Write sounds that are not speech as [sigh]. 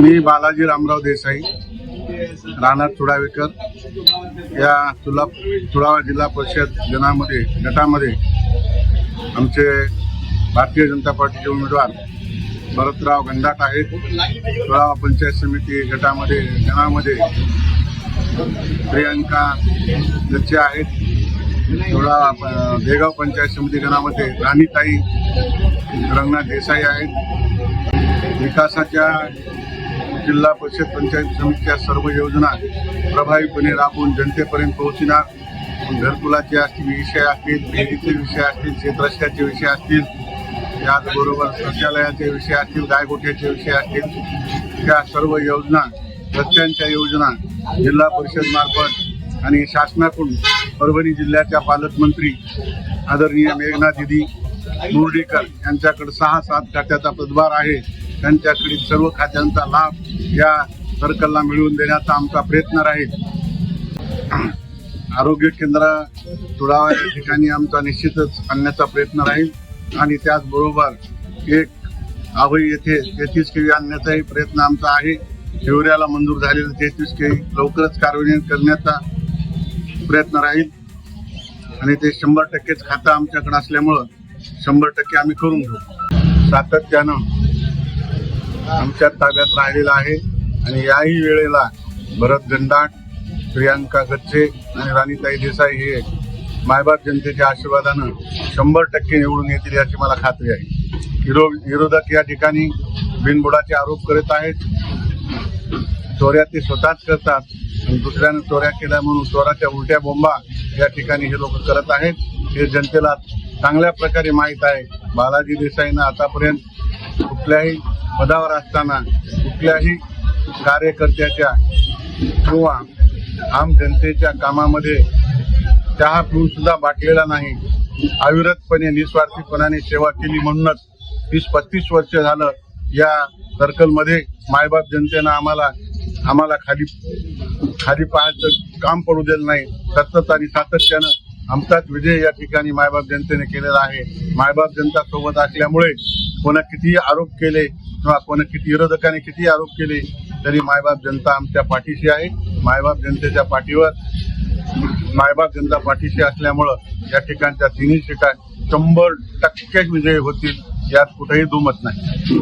मी बालाजी रामराव देसाई राहणार चुडावेकर या तुला तुळावा जिल्हा परिषद जनामध्ये गटामध्ये आमचे भारतीय जनता पार्टीचे उमेदवार भरतराव गंडाट आहेत. तुळावा पंचायत समिती गटामध्ये जनामध्ये प्रियांका गच्चे आहेत. थोडा देगाव पंचायत समिती गणामध्ये राणीताई रंगनाथ देसाई आहेत. विकासाच्या जिल्हा परिषद पंचायत समितीच्या सर्व योजना प्रभावीपणे राबवून जनतेपर्यंत पोहोचणार. घरकुलाचे असतील विषय असतील विहिरीचे विषय असतील शेतरस्त्याचे विषय असतील त्याचबरोबर शौचालयाचे विषय असतील गायगोठ्याचे विषय असतील त्या सर्व योजना रस्त्यांच्या योजना जिल्हा परिषद मार्फत आणि शासनाकडून परभणी जिल्ह्याच्या पालकमंत्री आदरणीय मेघना दिदी मुर्डीकर यांच्याकडे सहा सात खात्याचा पदभार आहे. त्यांच्याकडील सर्व खात्यांचा लाभ या सर्कलला मिळवून देण्याचा आमचा प्रयत्न राहील. [clears throat] आरोग्य केंद्र तुळावा या ठिकाणी आमचा निश्चितच आणण्याचा प्रयत्न राहील. आणि त्याचबरोबर एक आवई येथे तेहतीस केवी आणण्याचाही प्रयत्न आमचा आहे. हिवऱ्याला मंजूर झालेलं तेहतीस केवी लवकरच कार्यान्वित करण्याचा प्रयत्न राहील. आणि ते शंभर टक्केच खातं आमच्याकडे असल्यामुळं शंभर टक्के आम्ही करून घेऊ. सातत्यानं आमच्या ताब्यात राहिलेला आहे. आणि याही वेळेला भरत गंडाट प्रियांका गच्चे आणि राणीताई देसाई हे मायबाप जनतेच्या आशीर्वादानं शंभर टक्के निवडून येतील याची मला खात्री आहे. विरो विरोधक या ठिकाणी बिनबुडाचे आरोप करत आहेत. चोऱ्या ते स्वतःच करतात आणि दुसऱ्यानं चोऱ्या केल्या म्हणून चोराच्या उलट्या बोंबा या ठिकाणी हे लोक करत आहेत. हे जनतेला चांगल्या प्रकारे माहीत आहे. बालाजी देसाईनं आतापर्यंत कुठल्याही पदावर असताना कुठल्याही कार्यकर्त्याच्या किंवा आम जनतेच्या कामामध्ये चहा पिऊन सुद्धा बाटलेला नाही. अविरतपणे निस्वार्थीपणाने सेवा केली म्हणूनच तीस पस्तीस वर्ष झालं या सर्कलमध्ये मायबाप जनतेनं आम्हाला आम्हाला खाली खाली पाहायचं काम पडू दिलं नाही. सतत आणि सातत्यानं आमचाच विजय या ठिकाणी मायबाप जनतेने केलेला आहे. मायबाप जनता सोबत असल्यामुळे कोणा कितीही आरोप केले किंवा कोणा किती विरोधकांनी किती आरोप केले तरी मायबाप जनता आमच्या पाठीशी आहे. मायबाप जनतेच्या पाठीवर मायबाप जनता पाठीशी असल्यामुळं या ठिकाणच्या तिन्ही सीटा शंभर टक्के विजयी होतील यात कुठेही दुमत नाही.